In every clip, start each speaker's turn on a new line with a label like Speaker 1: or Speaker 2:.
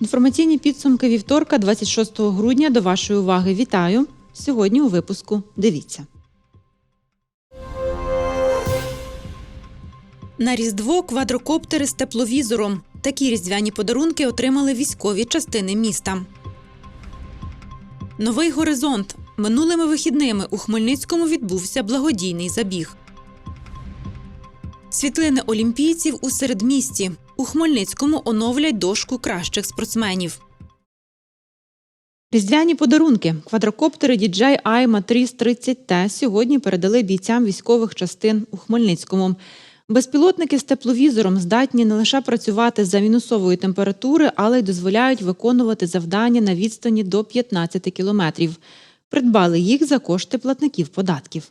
Speaker 1: Інформаційні підсумки вівторка, 26 грудня. До вашої уваги вітаю. Сьогодні у випуску. Дивіться. На Різдво квадрокоптери з тепловізором. Такі різдвяні подарунки отримали військові частини міста. Новий горизонт. Минулими вихідними у Хмельницькому відбувся благодійний забіг. Світлини олімпійців у середмісті. У Хмельницькому оновлять дошку кращих спортсменів. Різдвяні подарунки. Квадрокоптери DJI i Matrice 30T сьогодні передали бійцям військових частин у Хмельницькому. Безпілотники з тепловізором здатні не лише працювати за мінусової температури, але й дозволяють виконувати завдання на відстані до 15 кілометрів. Придбали їх за кошти платників податків.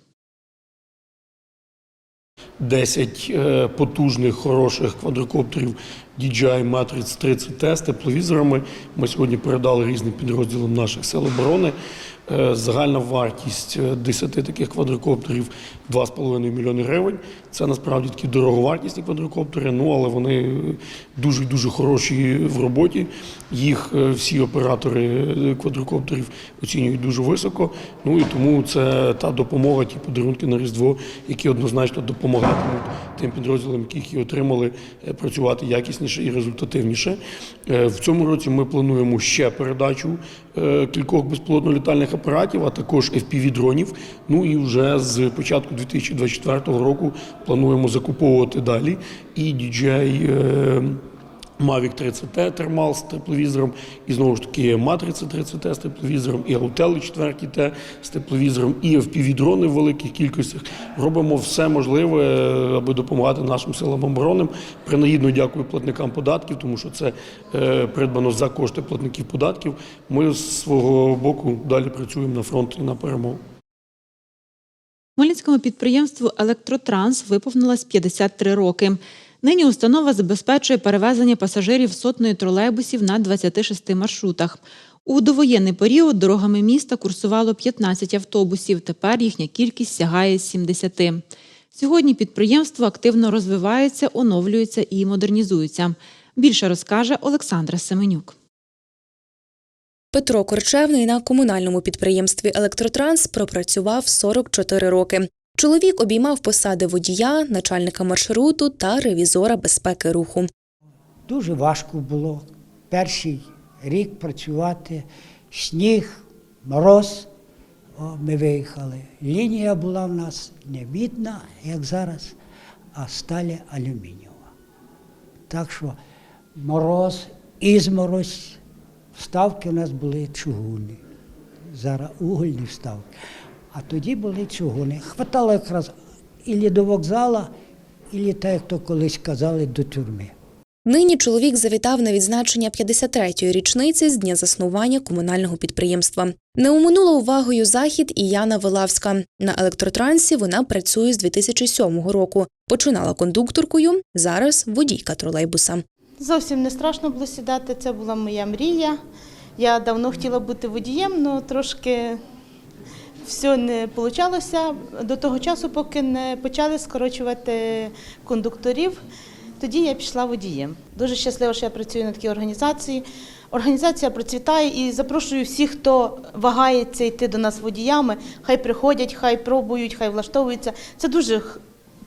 Speaker 2: 10 е, потужних, хороших квадрокоптерів DJI Matrix 30T з тепловізорами. Ми сьогодні передали різним підрозділам наших сил оборони. Е, Загальна вартість е, 10 таких квадрокоптерів 2,5 мільйони гривень. Це насправді такі дороговартісні квадрокоптери, ну але вони дуже дуже хороші в роботі. Їх е, всі оператори е, квадрокоптерів оцінюють дуже високо. Ну і тому це та допомога, ті подарунки на Різдво, які однозначно допомагатимуть тим підрозділам, які їх отримали, е, працювати якісніше і результативніше. В цьому році ми плануємо ще передачу кількох безпілотно-літальних апаратів, а також FPV-дронів. Ну і вже з початку 2024 року плануємо закуповувати далі і DJI е, Mavic 30T термал з тепловізором, і знову ж таки Matrix 30T з тепловізором, і Autel 4T з тепловізором, і FPV-дрони в великих кількостях. Робимо все можливе, е, аби допомагати нашим силам оборони. Принагідно дякую платникам податків, тому що це е, придбано за кошти платників податків. Ми з свого боку далі працюємо на фронт і на перемогу.
Speaker 1: Хмельницькому підприємству Електротранс виповнилось 53 роки. Нині установа забезпечує перевезення пасажирів сотнею тролейбусів на 26 маршрутах. У довоєнний період дорогами міста курсувало 15 автобусів. Тепер їхня кількість сягає 70. Сьогодні підприємство активно розвивається, оновлюється і модернізується. Більше розкаже Олександра Семенюк.
Speaker 3: Петро Корчевний на комунальному підприємстві Електротранс пропрацював 44 роки. Чоловік обіймав посади водія, начальника маршруту та ревізора безпеки руху.
Speaker 4: Дуже важко було перший рік працювати, сніг, мороз. О, ми виїхали. Лінія була в нас не мідна, як зараз, а сталі алюмінієва. Так що мороз, ізморозь, вставки у нас були чугунні. Зараз угольні вставки. А тоді були чугуни. Хватало якраз і до вокзала, і так, як то колись казали, до тюрми.
Speaker 3: Нині чоловік завітав на відзначення 53-ї річниці з дня заснування комунального підприємства. Не оминула увагою захід і Яна Вилавська. На електротрансі вона працює з 2007 року. Починала кондукторкою, зараз водійка тролейбуса.
Speaker 5: Зовсім не страшно було сідати, це була моя мрія. Я давно хотіла бути водієм, але трошки все не вийшло до того часу, поки не почали скорочувати кондукторів. Тоді я пішла водієм. Дуже щаслива, що я працюю на такій організації. Організація процвітає і запрошую всіх, хто вагається йти до нас водіями. Хай приходять, хай пробують, хай влаштовуються. Це дуже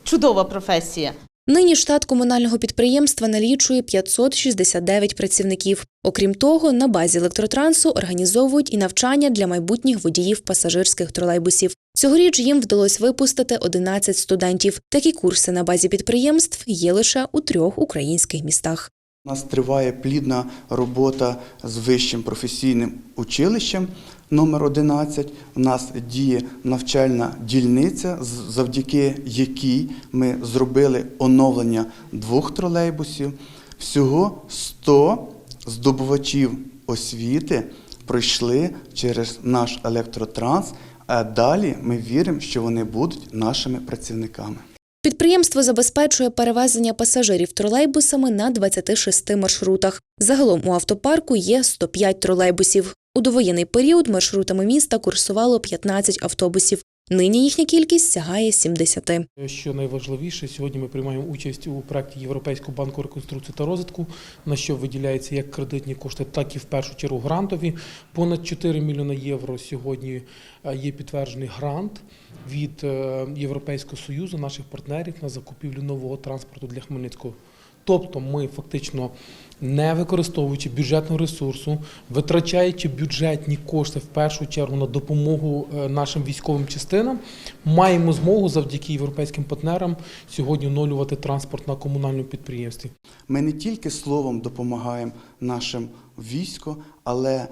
Speaker 5: чудова професія.
Speaker 3: Нині штат комунального підприємства налічує 569 працівників. Окрім того, на базі електротрансу організовують і навчання для майбутніх водіїв пасажирських тролейбусів. Цьогоріч їм вдалося випустити 11 студентів. Такі курси на базі підприємств є лише у трьох українських містах.
Speaker 6: У нас триває плідна робота з вищим професійним училищем номер 11. У нас діє навчальна дільниця, завдяки якій ми зробили оновлення двох тролейбусів. Всього 100 здобувачів освіти пройшли через наш електротранс. А далі ми віримо, що вони будуть нашими працівниками.
Speaker 3: Підприємство забезпечує перевезення пасажирів тролейбусами на 26 маршрутах. Загалом у автопарку є 105 тролейбусів. У довоєнний період маршрутами міста курсувало 15 автобусів. Нині їхня кількість сягає 70.
Speaker 7: Що найважливіше, сьогодні ми приймаємо участь у проєкті Європейського банку реконструкції та розвитку, на що виділяються як кредитні кошти, так і в першу чергу грантові. Понад 4 мільйони євро сьогодні е, є підтверджений грант від е, Європейського союзу, наших партнерів на закупівлю нового транспорту для Хмельницького. Тобто ми фактично не використовуючи бюджетного ресурсу, витрачаючи бюджетні кошти в першу чергу на допомогу е, нашим військовим частинам, маємо змогу завдяки європейським партнерам сьогодні оновлювати транспорт на комунальному підприємстві.
Speaker 6: Ми не тільки словом допомагаємо нашим війську, але е,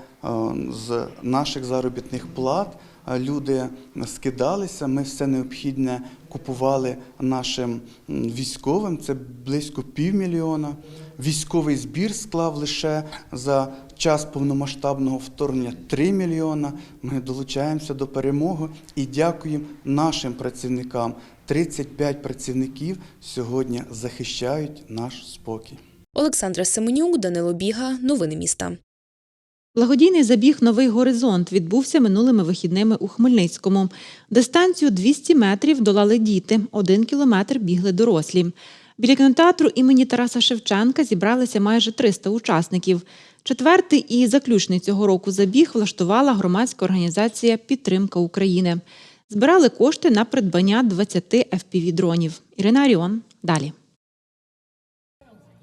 Speaker 6: з наших заробітних плат е, люди скидалися. Ми все необхідне купували нашим військовим. Це близько півмільйона. Військовий збір склав лише за час повномасштабного вторгнення 3 мільйона. Ми долучаємося до перемоги і дякуємо нашим працівникам. 35 працівників сьогодні захищають наш спокій.
Speaker 3: Олександра Семенюк, Данило Біга. Новини міста.
Speaker 1: Благодійний забіг Новий горизонт відбувся минулими вихідними у Хмельницькому. Дистанцію 200 метрів долали діти, один кілометр бігли дорослі. Біля кінотеатру імені Тараса Шевченка зібралися майже 300 учасників. Четвертий і заключний цього року забіг влаштувала громадська організація Підтримка України. Збирали кошти на придбання 20 FPV-дронів. Ірина Аріон. Далі.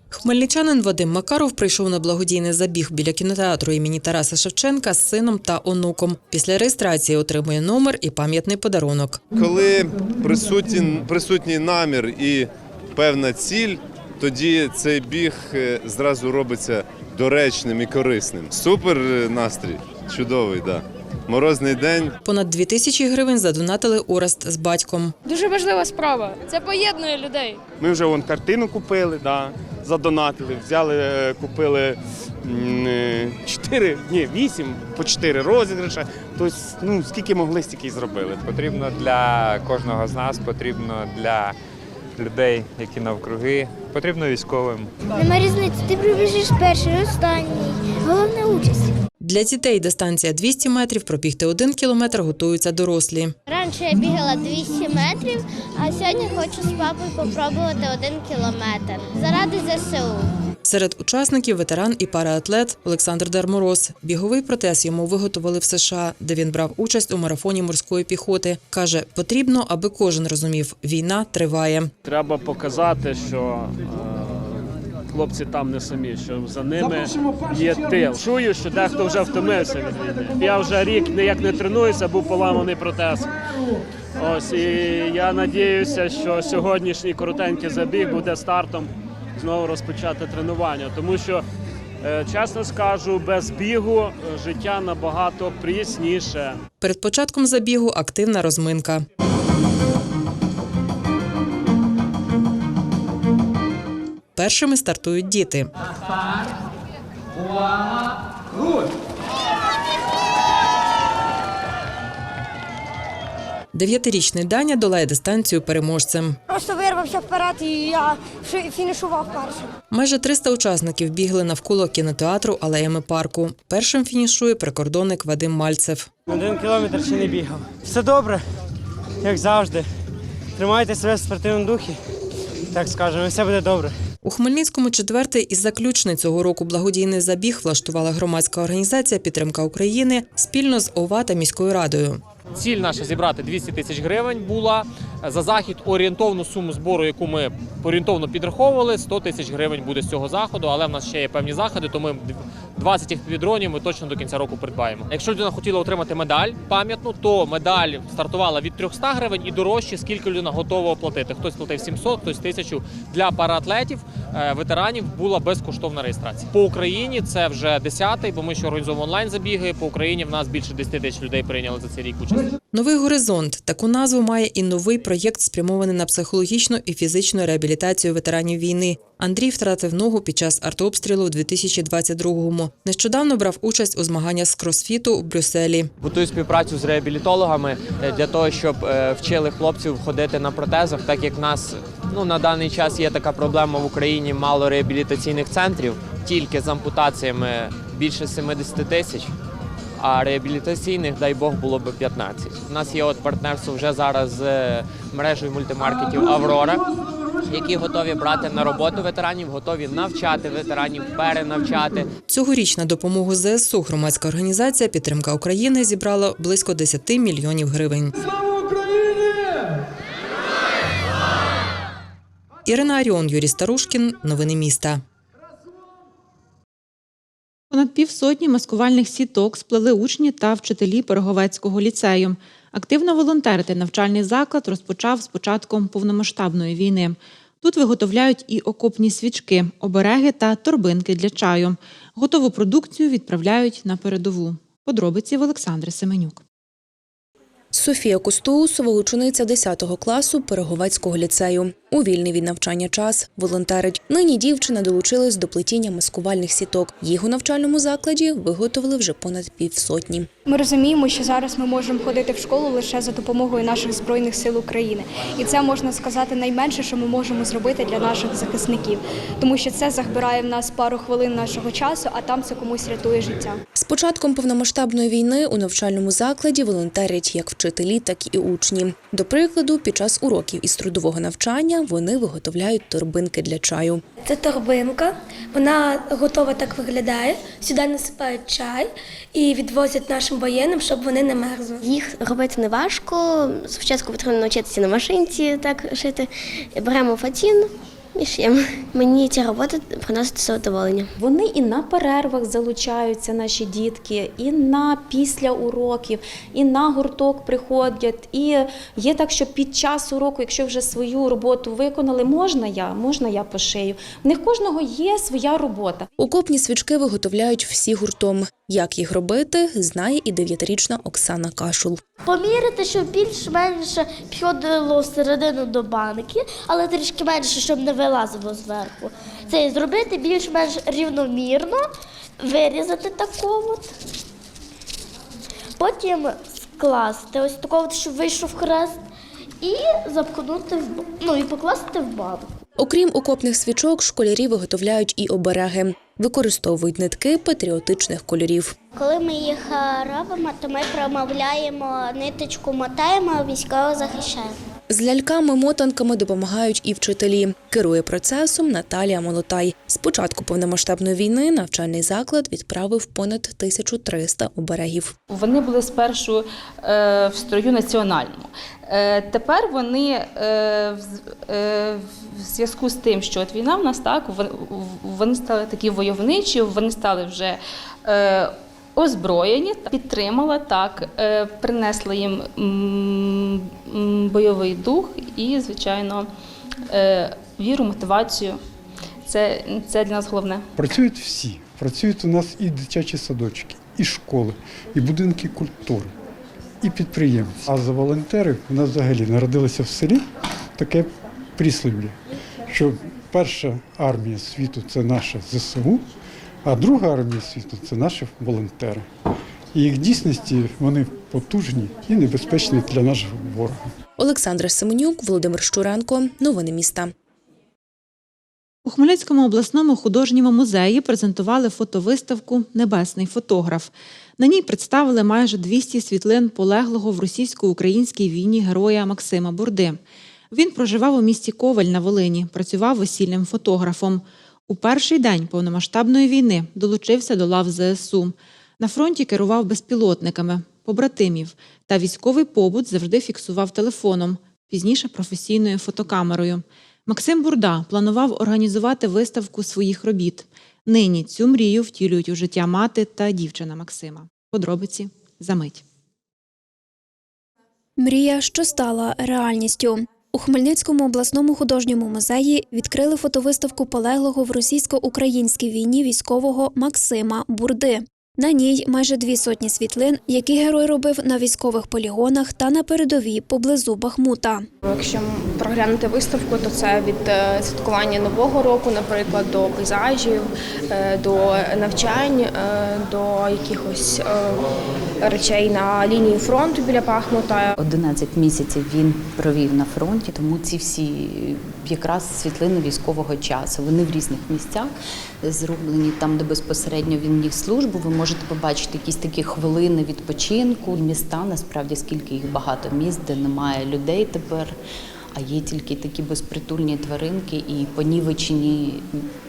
Speaker 8: Хмельничанин Вадим Макаров прийшов на благодійний забіг біля кінотеатру імені Тараса Шевченка з сином та онуком. Після реєстрації отримує номер і пам'ятний подарунок.
Speaker 9: Коли присутній, присутній намір і певна ціль, тоді цей біг е, зразу робиться доречним і корисним. Супер е, настрій, чудовий, да. Морозний день,
Speaker 8: Понад дві тисячі гривень задонатили Орест з батьком.
Speaker 10: Дуже важлива справа. Це поєднує людей.
Speaker 11: Ми вже вон картину купили, да, задонатили, взяли, е, купили м, е, чотири, ні, вісім по чотири розіграші. Тобто, ну скільки могли, стільки й зробили.
Speaker 12: Потрібно для кожного з нас, потрібно для людей, які навкруги, потрібно військовим.
Speaker 10: Нема різниці, ти прибіжиш перший, останній. Головне участь.
Speaker 8: Для дітей дистанція 200 метрів, пробігти один кілометр готуються дорослі.
Speaker 10: Раніше я бігала 200 метрів, а сьогодні хочу з папою попробувати один кілометр. Заради ЗСУ.
Speaker 8: Серед учасників ветеран і параатлет Олександр Дармороз. Біговий протез йому виготовили в США, де він брав участь у марафоні морської піхоти. Каже, потрібно, аби кожен розумів, війна триває.
Speaker 11: Треба показати, що хлопці там не самі, що за ними є тил. Чую, що дехто вже втомився від війни. Я вже рік ніяк не тренуюся, був поламаний протез. Ось і я надіюся, що сьогоднішній коротенький забіг буде стартом знову розпочати тренування, тому що. е, Чесно скажу, без бігу е, життя набагато прісніше.
Speaker 8: Перед початком забігу активна розминка. Першими стартують діти. Дев'ятирічний Даня долає дистанцію переможцем.
Speaker 10: Просто вирвався вперед і я фінішував першим.
Speaker 8: Майже 300 учасників бігли навколо кінотеатру алеями парку. Першим фінішує прикордонник Вадим Мальцев.
Speaker 11: Один кілометр ще не бігав. Все добре, як завжди. Тримайте себе в спортивному духі. Так скажемо, все буде добре.
Speaker 8: У Хмельницькому четвертий і заключний цього року благодійний забіг влаштувала громадська організація Підтримка України спільно з ОВА та міською радою.
Speaker 11: Ціль наша зібрати 200 тисяч гривень була. За захід орієнтовну суму збору, яку ми орієнтовно підраховували, 100 тисяч гривень буде з цього заходу, але в нас ще є певні заходи, то ми 20 FPV-дронів ми точно до кінця року придбаємо. Якщо людина хотіла отримати медаль пам'ятну, то медаль стартувала від 300 гривень і дорожче, скільки людина готова оплатити. Хтось платив 700, хтось 1000. Для параатлетів, е, ветеранів була безкоштовна реєстрація. По Україні це вже 10-й, бо ми ще організовуємо онлайн забіги. По Україні в нас більше 10 тисяч людей прийняли за цей рік участь.
Speaker 8: Новий горизонт таку назву має і новий проєкт, спрямований на психологічну і фізичну реабілітацію ветеранів війни. Андрій втратив ногу під час артобстрілу в 2022-му. Нещодавно брав участь у змаганнях з кросфіту в Брюсселі.
Speaker 13: Готую співпрацю з реабілітологами е, для того, щоб е, вчили хлопців ходити на протезах, так як в нас ну на даний час є така проблема в Україні мало реабілітаційних центрів, тільки з ампутаціями більше 70 тисяч. А реабілітаційних, дай Бог, було б 15. У нас є от партнерство вже зараз з е, мережею мультимаркетів Аврора, які готові брати на роботу ветеранів, готові навчати ветеранів, перенавчати.
Speaker 8: Цьогоріч на допомогу ЗСУ громадська організація Підтримка України зібрала близько 10 мільйонів гривень. Слава Україні! Ірина Аріон, Юрій Старушкін. Новини міста.
Speaker 1: Понад півсотні маскувальних сіток сплели учні та вчителі Переговецького ліцею. Активно волонтерити навчальний заклад розпочав з початком повномасштабної війни. Тут виготовляють і окопні свічки, обереги та торбинки для чаю. Готову продукцію відправляють на передову. Подробиці в Олександри Семенюк.
Speaker 3: Софія Костоусова, учениця 10 класу Переговецького ліцею. У вільний від навчання час волонтерить. Нині дівчина долучилась до плетіння маскувальних сіток. Їх у навчальному закладі виготовили вже понад півсотні.
Speaker 14: Ми розуміємо, що зараз ми можемо ходити в школу лише за допомогою наших збройних сил України, і це можна сказати найменше, що ми можемо зробити для наших захисників, тому що це забирає в нас пару хвилин нашого часу, а там це комусь рятує життя.
Speaker 3: З початком повномасштабної війни у навчальному закладі волонтерять як вчителі, так і учні. До прикладу, під час уроків із трудового навчання вони виготовляють торбинки для чаю.
Speaker 15: Це торбинка, вона готова так виглядає. Сюди насипають чай і відвозять нашим воєнним, щоб вони не мерзли.
Speaker 10: Їх робити не важко. Спочатку потрібно навчитися на машинці так шити. Беремо фатін шиємо. Мені ця робота приносить задоволення.
Speaker 16: Вони і на перервах залучаються, наші дітки, і на після уроків, і на гурток приходять. І є так, що під час уроку, якщо вже свою роботу виконали, можна я, можна я пошию. В них кожного є своя робота.
Speaker 3: Окопні свічки виготовляють всі гуртом. Як їх робити, знає і дев'ятирічна Оксана Кашул.
Speaker 10: Поміряти, щоб більш-менш підходило всередину до банки, але трішки менше, щоб не вилазило зверху. Це зробити більш-менш рівномірно, вирізати таку от. Потім скласти ось такого, щоб вийшов хрест, і запхнути в ну і покласти в банку.
Speaker 3: Окрім окопних свічок, школярі виготовляють і обереги. Використовують нитки патріотичних кольорів.
Speaker 10: Коли ми їх е, робимо, то ми промовляємо ниточку, мотаємо, військово захищаємо.
Speaker 3: З ляльками-мотанками допомагають і вчителі. Керує процесом Наталія Молотай. З початку повномасштабної війни навчальний заклад відправив понад 1300 оберегів.
Speaker 16: Вони були спершу е, в строю національному. Е, тепер вони е, в, зв'язку з тим, що от війна в нас так, вон- вони стали такі войовничі, вони стали вже. Озброєні підтримала так, е, принесла їм бойовий дух і, звичайно, е, віру, мотивацію. Це, це для нас головне.
Speaker 17: Працюють всі. Працюють у нас і дитячі садочки, і школи, і будинки культури, і підприємці. А за волонтери у нас взагалі народилося в селі таке прислів'я, що перша армія світу це наша ЗСУ, а друга армія світу це наші волонтери. І їх дійсності вони потужні і небезпечні для нашого ворога.
Speaker 3: Олександра Семенюк, Володимир Щуренко. Новини міста.
Speaker 1: У Хмельницькому обласному художньому музеї презентували фотовиставку Небесний фотограф. На ній представили майже 200 світлин полеглого в російсько-українській війні героя Максима Бурди. Він проживав у місті Коваль на Волині, працював весільним фотографом. У перший день повномасштабної війни долучився до лав ЗСУ. На фронті керував безпілотниками, побратимів та військовий побут завжди фіксував телефоном, пізніше професійною фотокамерою. Максим Бурда планував організувати виставку своїх робіт. Нині цю мрію втілюють у життя мати та дівчина Максима. Подробиці за мить.
Speaker 15: Мрія, що стала реальністю. У Хмельницькому обласному художньому музеї відкрили фотовиставку полеглого в російсько-українській війні військового Максима Бурди. На ній майже дві сотні світлин, які герой робив на військових полігонах та на передовій поблизу Бахмута.
Speaker 18: Якщо проглянути виставку, то це від е, святкування нового року, наприклад, до пейзажів, е, до навчань, е, до якихось речей на лінії фронту біля Бахмута.
Speaker 19: 11 місяців він провів на фронті, тому ці всі якраз світлини військового часу. Вони в різних місцях зроблені там, де безпосередньо він ніг службу. Ви можете побачити якісь такі хвилини відпочинку. Міста насправді скільки їх багато міст, де немає людей тепер. А є тільки такі безпритульні тваринки і понівечені,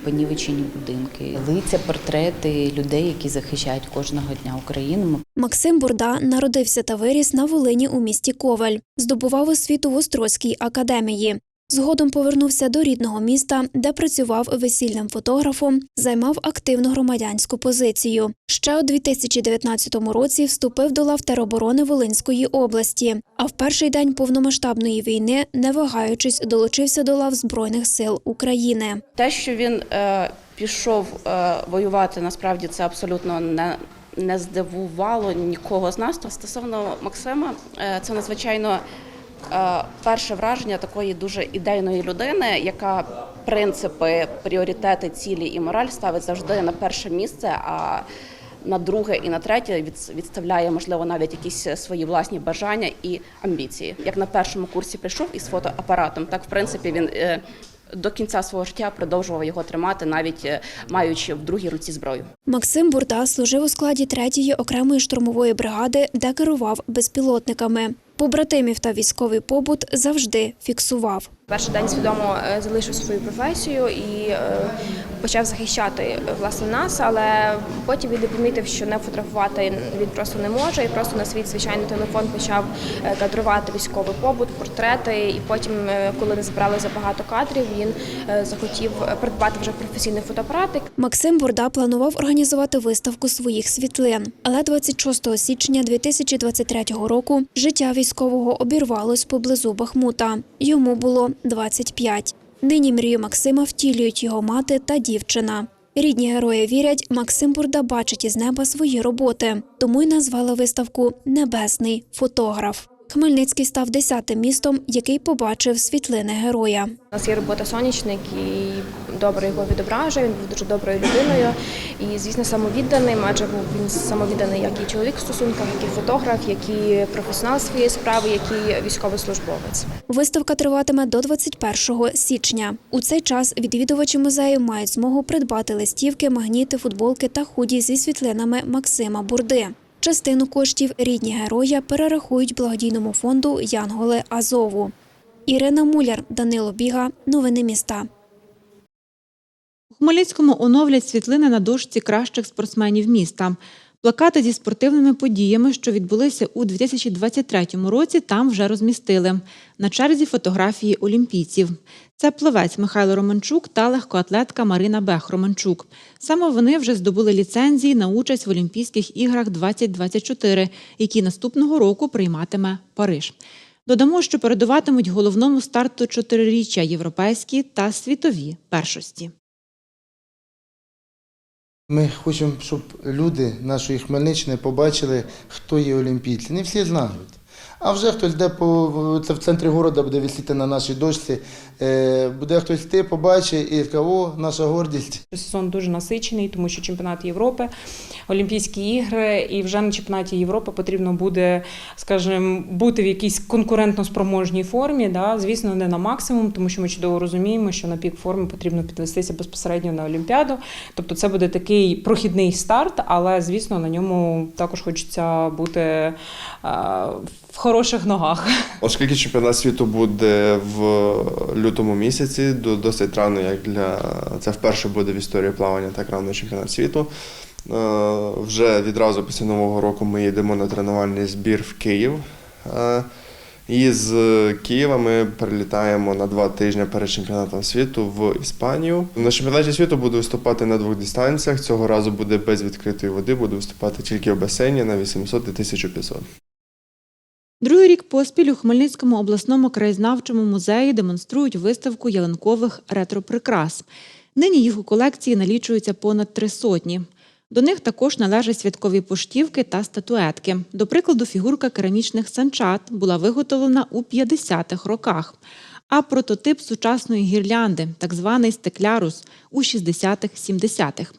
Speaker 19: понівечені будинки, лиця, портрети людей, які захищають кожного дня Україну.
Speaker 15: Максим Бурда народився та виріс на Волині у місті Коваль. Здобував освіту в Острозькій академії. Згодом повернувся до рідного міста, де працював весільним фотографом, займав активну громадянську позицію. Ще у 2019 році вступив до лав тероборони Волинської області. А в перший день повномасштабної війни, не вагаючись, долучився до лав Збройних сил України.
Speaker 18: Те, що він е, пішов е, воювати, насправді це абсолютно не. Не здивувало нікого з нас. Стосовно Максима, е, це надзвичайно перше враження такої дуже ідейної людини, яка принципи, пріоритети, цілі і мораль ставить завжди на перше місце. А на друге і на третє відставляє, можливо, навіть якісь свої власні бажання і амбіції. Як на першому курсі прийшов із фотоапаратом, так в принципі він е, до кінця свого життя продовжував його тримати, навіть е, маючи в другій руці зброю.
Speaker 15: Максим Бурда служив у складі 3-ї окремої штурмової бригади, де керував безпілотниками. Побратимів та військовий побут завжди фіксував.
Speaker 18: Перший день свідомо е, залишив свою професію і е, почав захищати е, власне нас, але потім він помітив, що не фотографувати він просто не може, і просто на свій звичайний телефон почав кадрувати військовий побут, портрети. І потім, коли не збирали забагато кадрів, він захотів придбати вже професійний фотоапарат.
Speaker 15: Максим Бурда планував організувати виставку своїх світлин, але 26 січня 2023 року життя військового обірвалось поблизу Бахмута. Йому було 25. Нині мрію Максима втілюють його мати та дівчина. Рідні герої вірять, Максим Бурда бачить із неба свої роботи, тому й назвали виставку Небесний фотограф. Хмельницький став десятим містом, який побачив світлини героя.
Speaker 18: У нас є робота сонячник і добре його відображує. Він був дуже доброю людиною і, звісно, самовідданим, адже був він самовідданий як і чоловік в стосунках, як і фотограф, як і професіонал своєї справи, як і військовослужбовець.
Speaker 15: Виставка триватиме до 21 січня. У цей час відвідувачі музею мають змогу придбати листівки, магніти, футболки та худі зі світлинами Максима Бурди. Частину коштів рідні героя перерахують благодійному фонду Янголи Азову. Ірина Муляр, Данило Біга. Новини міста.
Speaker 1: У Хмельницькому оновлять світлини на дошці кращих спортсменів міста. Плакати зі спортивними подіями, що відбулися у 2023 році, там вже розмістили. На черзі фотографії олімпійців. Це плавець Михайло Романчук та легкоатлетка Марина Бех Романчук. Саме вони вже здобули ліцензії на участь в Олімпійських іграх 2024, які наступного року прийматиме Париж. Додамо, що передуватимуть головному старту чотириріччя європейські та світові першості.
Speaker 20: Ми хочемо, щоб люди нашої Хмельниччини побачили, хто є олімпійці. Не всі знають. А вже хтось де по це в центрі міста буде висіти на нашій дошці, е, буде хтось йти, побачить і каже, о, наша гордість.
Speaker 21: Сезон дуже насичений, тому що чемпіонат Європи, Олімпійські ігри, і вже на чемпіонаті Європи потрібно буде, скажімо, бути в якійсь конкурентно спроможній формі. Да? Звісно, не на максимум, тому що ми чудово розуміємо, що на пік форми потрібно підвестися безпосередньо на Олімпіаду. Тобто це буде такий прохідний старт, але звісно на ньому також хочеться бути е, хороших ногах.
Speaker 22: Оскільки чемпіонат світу буде в лютому місяці, до- досить рано, як для це вперше буде в історії плавання так рано чемпіонат світу. Е, Вже відразу після нового року ми їдемо на тренувальний збір в Київ. Е, І з Києва ми прилітаємо на два тижні перед чемпіонатом світу в Іспанію. На чемпіонаті світу буду виступати на двох дистанціях. Цього разу буде без відкритої води, буду виступати тільки в басейні на 800 і 1500.
Speaker 1: Другий рік поспіль у Хмельницькому обласному краєзнавчому музеї демонструють виставку ялинкових ретро-прикрас. Нині їх у колекції налічується понад три сотні. До них також належать святкові поштівки та статуетки. До прикладу, фігурка керамічних санчат була виготовлена у 50-х роках, а прототип сучасної гірлянди, так званий стеклярус, у 60-х-70-х.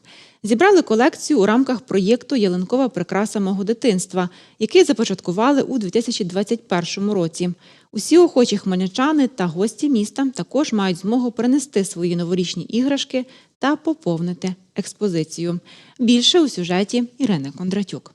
Speaker 1: Зібрали колекцію у рамках проєкту Ялинкова прикраса мого дитинства, який започаткували у 2021 році. Усі охочі хмельничани та гості міста також мають змогу принести свої новорічні іграшки та поповнити експозицію. Більше у сюжеті Ірини Кондратюк.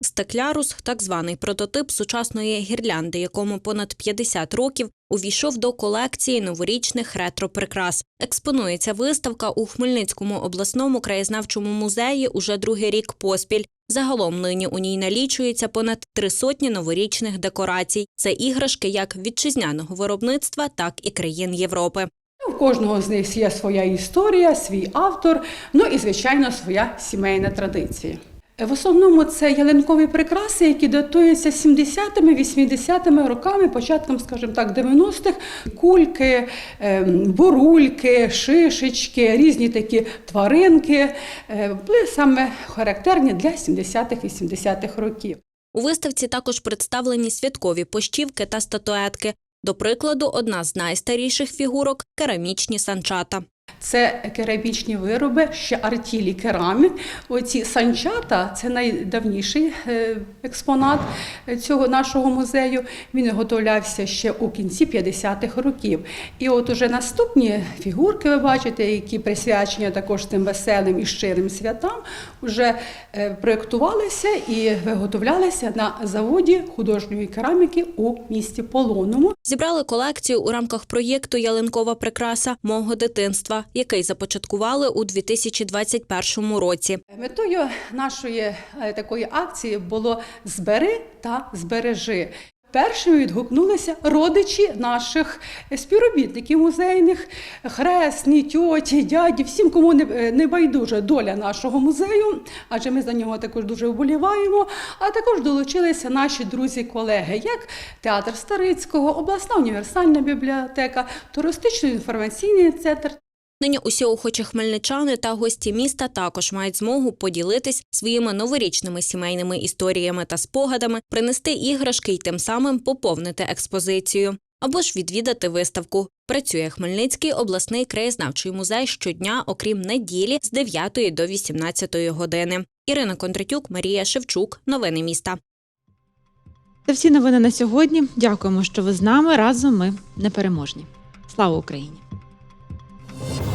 Speaker 23: Стеклярус так званий прототип сучасної гірлянди, якому понад 50 років увійшов до колекції новорічних ретро-прикрас. Експонується виставка у Хмельницькому обласному краєзнавчому музеї уже другий рік поспіль. Загалом нині у ній налічується понад три сотні новорічних декорацій. Це іграшки як вітчизняного виробництва, так і країн Європи.
Speaker 24: У кожного з них є своя історія, свій автор, ну і, звичайно, своя сімейна традиція. В основному це ялинкові прикраси, які датуються 70-ми, 80-ми роками, початком, скажімо так, 90-х. Кульки, ем, бурульки, шишечки, різні такі тваринки е, були саме характерні для 70-х, 80-х років.
Speaker 23: У виставці також представлені святкові пощівки та статуетки. До прикладу, одна з найстаріших фігурок керамічні санчата.
Speaker 24: Це керамічні вироби, ще артілі керамік. Оці санчата це найдавніший е, експонат цього нашого музею. Він виготовлявся ще у кінці 50-х років. І от уже наступні фігурки, ви бачите, які присвячені також тим веселим і щирим святам, вже проєктувалися і виготовлялися на заводі художньої кераміки у місті Полонному.
Speaker 23: Зібрали колекцію у рамках проєкту Ялинкова прикраса мого дитинства, який започаткували у 2021 році.
Speaker 24: Метою нашої е, такої акції було збери та збережи. Першими відгукнулися родичі наших співробітників музейних, хресні, тьоті, дяді, всім, кому не, е, не байдужа доля нашого музею, адже ми за нього також дуже вболіваємо. А також долучилися наші друзі-колеги, як театр Старицького, обласна універсальна бібліотека, туристично-інформаційний центр.
Speaker 23: Нині усі охочі хмельничани та гості міста також мають змогу поділитись своїми новорічними сімейними історіями та спогадами, принести іграшки й тим самим поповнити експозицію. Або ж відвідати виставку. Працює Хмельницький обласний краєзнавчий музей щодня, окрім неділі, з 9 до 18 години. Ірина Кондратюк, Марія Шевчук. Новини міста.
Speaker 1: Це всі новини на сьогодні. Дякуємо, що ви з нами. Разом ми непереможні. Слава Україні! you